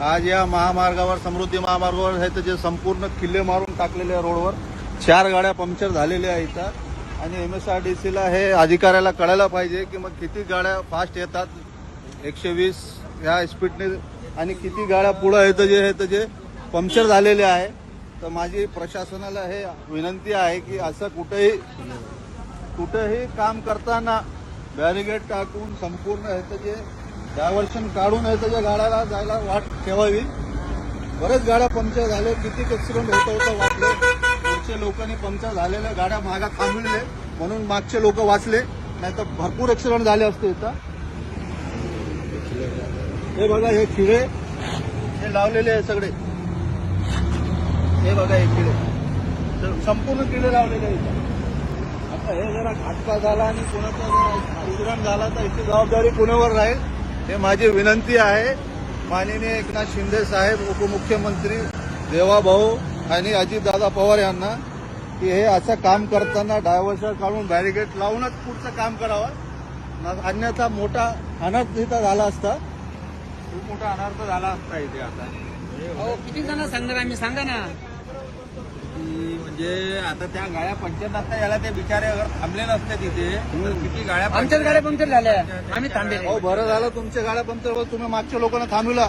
आज या महामार्गावर समृद्धी महामार्गावर आहे तर जे संपूर्ण किल्ले मारून टाकलेले आहे रोडवर. चार गाड्या पंक्चर झालेल्या आहेत इथं. आणि एम एस आर डी सीला हे अधिकाऱ्याला कळायला पाहिजे की मग किती गाड्या फास्ट येतात. एकशे वीस ह्या स्पीडने आणि किती गाड्या पुढं येतं जे हे तर जे पंक्चर झालेले आहे. तर माझी प्रशासनाला हे विनंती आहे की असं कुठेही कुठेही काम करताना बॅरिगेड टाकून संपूर्ण ह्याचं जे डायव्हर्शन काढून यायचं जे गाड्याला जायला वाट ठेवावी. बरेच गाड्या पंक्चर झाले किती ऍक्सिडेंट होत होतं वाटले. पुढचे लोकांनी पंक्चर झालेल्या गाड्या मागा थांबविले म्हणून मागचे लोक वाचले. नाहीतर भरपूर ऍक्सिडेंट झाले असते इथं. हे बघा हे खिळे. हे लावलेले आहे सगळे. हे बघा हे किडे तर संपूर्ण किडे लावलेले आहेत आता हे जरा घातपा झाला आणि कोणाचा जरा झाला तर याची जबाबदारी पुण्यावर राहील. हे माझी विनंती आहे. माननीय एकनाथ शिंदे साहेब उपमुख्यमंत्री देवाभाऊ आणि अजितदादा पवार यांना की हे असं काम करताना डायव्हर्शन काढून बॅरिगेट लावूनच पुढचं काम करावं. अन्यथा मोठा अनर्थ इथं झाला असता. खूप मोठा अनर्थ झाला असता इथे आता. किती जण सांगणार आम्ही? सांगा ना. म्हणजे आता त्या गाड्या पंक्चर नसता याला ते बिचारे अगर थांबले नसते तिथे तर किती गाड्या आमच्याच गाड्या पंक्चर झाल्या. आम्ही थांबेल हो बरं झालं तुमच्या गाड्या पंक्चर तुम्ही मागच्या लोकांना थांबविला.